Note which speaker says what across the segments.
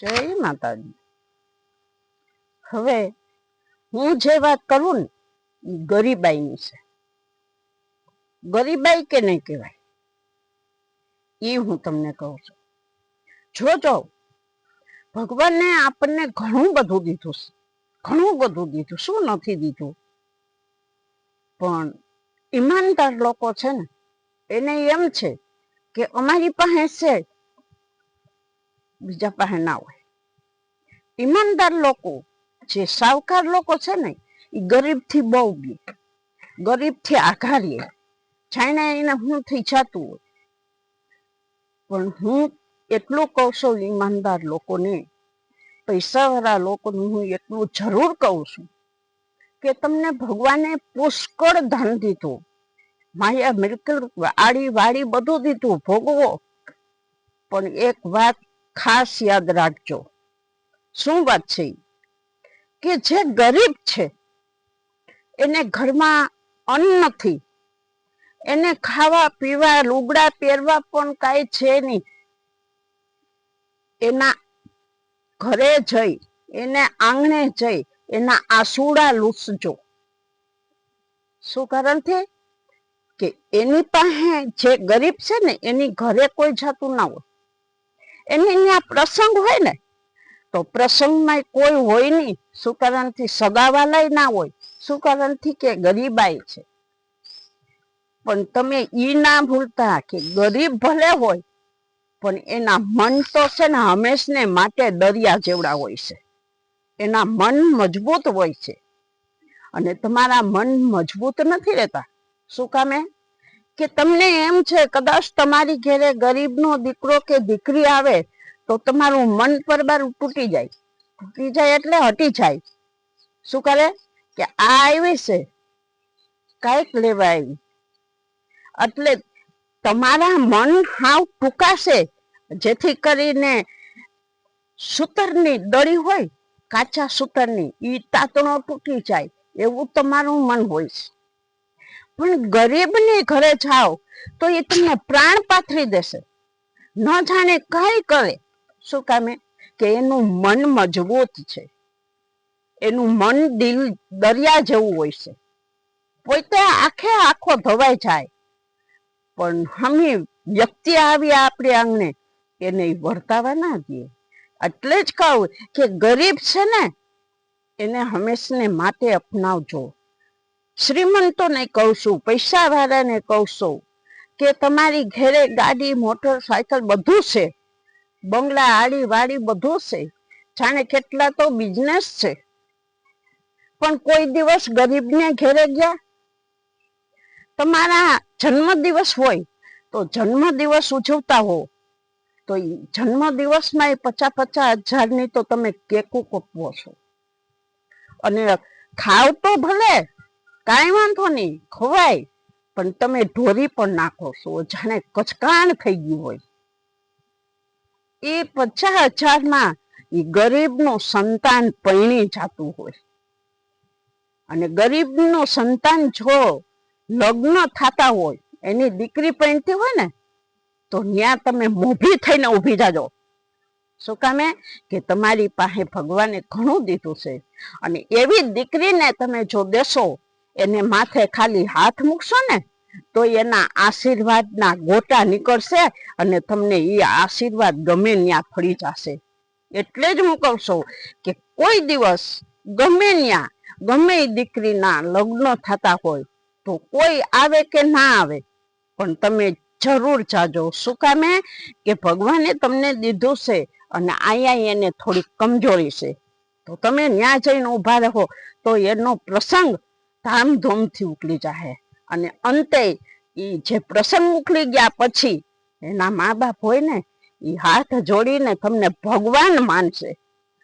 Speaker 1: જય માતાજી. હવે હું જે વાત કરું ને ગરીબાઈની છે. ગરીબાઈ કે નહીં કહેવાય? એ હું તમને કહું છું. જોજો ભગવાને આપણને ઘણું બધું દીધું ઘણું બધું દીધું, શું નથી દીધું? પણ ઈમાનદાર લોકો છે ને, એને એમ છે કે અમારી પાસે છે બીજા પાસે ના હોય. ઈમાનદાર લોકો, જે સાવકાર લોકો છે ને એ ગરીબથી બહુ બી. ગરીબથી આઘારીએ જાણે એને હું થઈ જતું હોય. પણ હું એટલું કહું છું ઈમાનદાર લોકોને, પૈસાવાળા લોકોને હું એટલું જરૂર કહું છું કે તમને ભગવાને પુષ્કળ ધન દીધું. માયા મિલકત આડી વાડી બધું દીધું, ભોગવો. પણ એક વાત ખાસ યાદ રાખજો. શું વાત છે કે જે ગરીબ છે, એને ઘરમાં અન્ન નથી. એને ખાવા પીવા, લુગડા પહેરવા પણ કાંઈ છે નહીં. એના ઘરે જઈ, એને આંગણે જઈ, એના આસુડા લૂસજો. શું કારણ છે? કે એની પાસે જે ગરીબ છે ને, એની ઘરે કોઈ જાતું ના હોય. એની ત્યાં પ્રસંગ હોય ને, તો પ્રસંગમાં કોઈ હોય નહીં. શું કારણથી સગાવાલાય ના હોય? શું કારણથી કે ગરીબાઈ છે? પણ તમે ઈ ના ભૂલતા કે ગરીબ ભલે હોય, પણ એના મન તો છે ને હંમેશને માટે દરિયા જેવડા હોય છે. એના મન મજબૂત હોય છે. અને તમારા મન મજબૂત નથી રહેતા. શું કામે કે તમને એમ છે, કદાચ તમારી ઘેરે ગરીબનો દીકરો કે દીકરી આવે, તો તમારું મન પર બાર તૂટી જાય. તૂટી જાય એટલે હટી જાય. શું કરે? કે આ આવી છે. કાંઈક લેવા આવી. એટલે તમારા મન હાવ ટૂંકાશે જેથી કરીને સૂતરની દળી હોય, કાચા સૂતરની, ઈ તાતણો તૂટી જાય. એવું તમારું મન હોય છે. પણ ગરીબને ઘરે જાઓ તો એ તમને પ્રાણ પાથરી દેશે. ન જાણે કઈ કરે શું કામે? કે એનું મન મજબૂત છે. એનું મન દિલ દરિયા જેવું હોય છે. પોતે આખે આખો ધોવાઈ જાય. પણ હમી વ્યક્તિ આવી આપણી આંગણે એને વર્તાવા ના દે. એટલે જ કહું કે ગરીબ છે ને, એને હંમેશને માટે અપનાવજો. શ્રીમંતોને કહું છું પૈસા વાળાને કહું છું કે તમારી ઘેરે ગાડી, મોટરસાયકલ બધું છે. બંગલા આડી વાડી બધું છે. જાણે કેટલા તો બિઝનેસ છે. પણ કોઈ દિવસ ગરીબને ઘેરે ગયા? તમારા જન્મદિવસ હોય તો જન્મદિવસ ઉજવતા હો. તો ઈ જન્મ એ પચાસ પચાસ હજારની તો તમે કેકું કપવો છો. અને ખાવ તો ભલે કાંઈ વાંધો નહીં, ખવાય. પણ તમે ઢોરી પણ નાખો છો, જાણે કચકાણ થઈ ગયું હોય. એ પચાસ હજારમાં એ ગરીબનું સંતાન પૈણી જાતું હોય. અને ગરીબનું સંતાન જો લગ્ન થતા હોય, એની દીકરી પૈણતી હોય ને, તો ત્યાં તમે મોભી થઈને ઊભી જાજો. શું કામે? કે તમારી પાસે ભગવાને ઘણું દીધું છે. અને એવી દીકરીને તમે જો દેશો એને માથે ખાલી હાથ મૂકશો ને, તો એના આશીર્વાદના ગોટા નીકળશે અને તમને એ આશીર્વાદ ગમે ત્યાં ફળી જશે. એટલે જ હું કહું છું કે કોઈ દિવસ ગમે ત્યાં ગમે એ દીકરીના લગ્ન થતા હોય, તો કોઈ આવે કે ના આવે, પણ તમે જરૂર જાજો. શું કામે? કે ભગવાને તમને દીધું છે અને અહીંયા એને થોડી કમજોરી છે. તો તમે ત્યાં જઈને ઊભા રહો, તો એનો પ્રસંગ ધામધૂમથી ઉકલી જાહે. અને અંતે એ જે પ્રસંગ ઉકલી ગયા પછી એના મા બાપ હોય ને એ હાથ જોડીને તમને ભગવાન માનશે.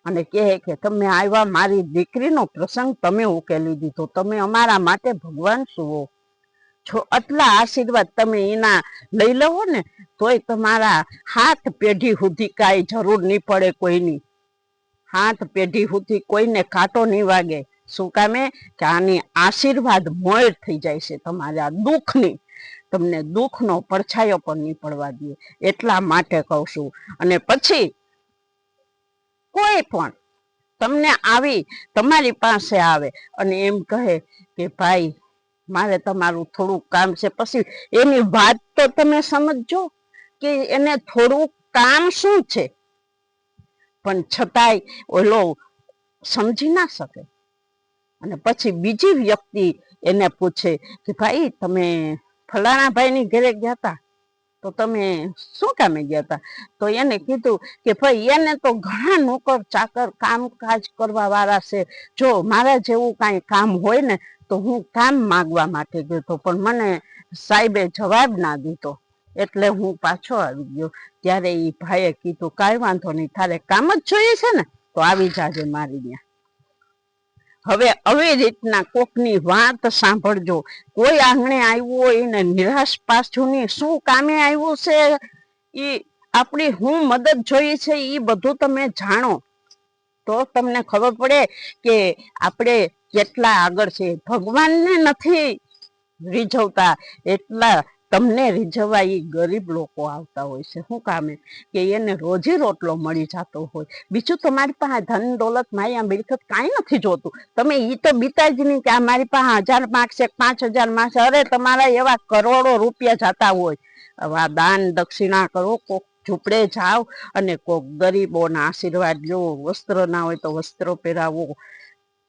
Speaker 1: અને કહે કે તમે આવ્યા મારી દીકરીનો પ્રસંગ તમે ઉકેલી દીધો. તમે અમારા માટે ભગવાન સુવો. જો આટલા આશીર્વાદ તમે એના લઈ લવો ને, તોય તમારા હાથ પેઢી સુધી કાંઈ જરૂર નહીં પડે કોઈની. હાથ પેઢી સુધી કોઈને કાંટો નહીં વાગે. શું કામે? કે આની આશીર્વાદ મોર થઈ જાય છે તમારા દુઃખની. તમને દુઃખનો પડછાયો પણ નહીં પડવા દે. એટલા માટે કહું છું. અને પછી કોઈ પણ તમને આવી તમારી પાસે આવે અને એમ કહે કે ભાઈ, મારે તમારું થોડું કામ છે. પછી એની વાત તો તમે સમજજો કે એને થોડું કામ શું છે? પણ છતાંય ઓલો સમજી ના શકે. અને પછી બીજી વ્યક્તિ એને પૂછે કે, ભાઈ, તમે ફલાણા ભાઈની ઘરે ગયા હતા તો તમે શું કામે ગયા હતા તો એને કીધું કે, ભાઈ, એને તો ઘણા નોકર, ચાકર, કામકાજ કરવા વાળા છે. જો મારા જેવું કાંઈ કામ હોય ને, તો હું કામ માગવા માટે ગયો હતો, પણ મને સાહેબે જવાબ ના દીધો. એટલે હું પાછો આવી ગયો. ત્યારે એ ભાઈએ કીધું, કાંઈ વાંધો નહીં, તારે કામ જ જોઈએ છે ને, તો આવી જાજે મારી ત્યાં. હવે આવી રીતના કોકની વાત સાંભળજો. કોઈ આંગણે આવ્યું હોય ને નિરાશ પાછુંની શું કામે આવ્યું છે? એ આપણી હું મદદ જોઈએ છે એ બધું તમે જાણો. તો તમને ખબર પડે કે આપણે કેટલા આગળ છે. ભગવાનને નથી રીઝવતા. એટલા તમને રીઝવવા એ ગરીબ લોકો આવતા હોય છે. શું કામે કે એને રોજી રોટલો મળી જતો હોય. બીજું તમારી પાસે ધન દોલત માયા મિલકત કાંઈ નથી જોતું. તમે એ તો બીતા જ નહીં કે આ મારી પાસે હજાર માગશે પાંચ હજાર માગશે અરે, તમારા એવા કરોડો રૂપિયા જતા હોય. આવા દાન દક્ષિણા કરો, કોક ઝૂંપડે જાઓ અને કોક ગરીબોના આશીર્વાદ લો. વસ્ત્ર ના હોય તો વસ્ત્ર પહેરાવો.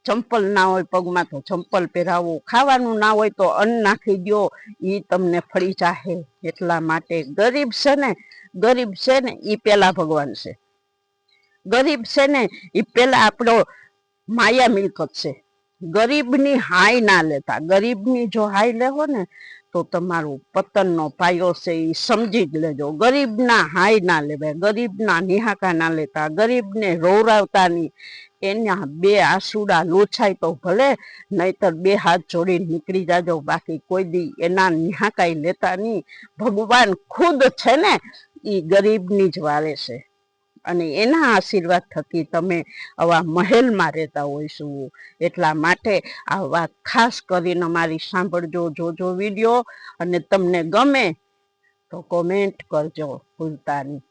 Speaker 1: ચંપલ ના હોય પગમાં તો ચંપલ પહેરાવો. ખાવાનું ના હોય તો અન્ન નાખી દો એ તમને ફળી જાહે એટલા માટે. ગરીબ છે ને, ગરીબ છે ને એ પેલા ભગવાન છે. ગરીબ છે ને એ પેલા આપણો માયા મિલકત છે. ગરીબની હાય ના લેતા. ગરીબની જો હાય લેવો ને, તો તમારું પતનનો પાયો છે એ સમજી જ લેજો. ગરીબના હાય ના લેવાય. ગરીબના નિહાકા ના લેતા. ગરીબને રોવરાવતા નહીં એના બે આસુડા લોછાય તો ભલે, નહીતર બે હાથ જોડીને નીકળી જાજો. બાકી કોઈ દી એના નિહાકાઈ લેતા નહીં. ભગવાન ખુદ છે ને એ ગરીબની જ વારે છે. અને એના આશીર્વાદ થકી તમે આવા મહેલમાં રહેતા હોઈશું એટલા માટે આ વાત ખાસ કરીને મારી સાંભળજો, જોજો વીડિયો. અને તમને ગમે તો કોમેન્ટ કરજો. ભૂલતા નહીં.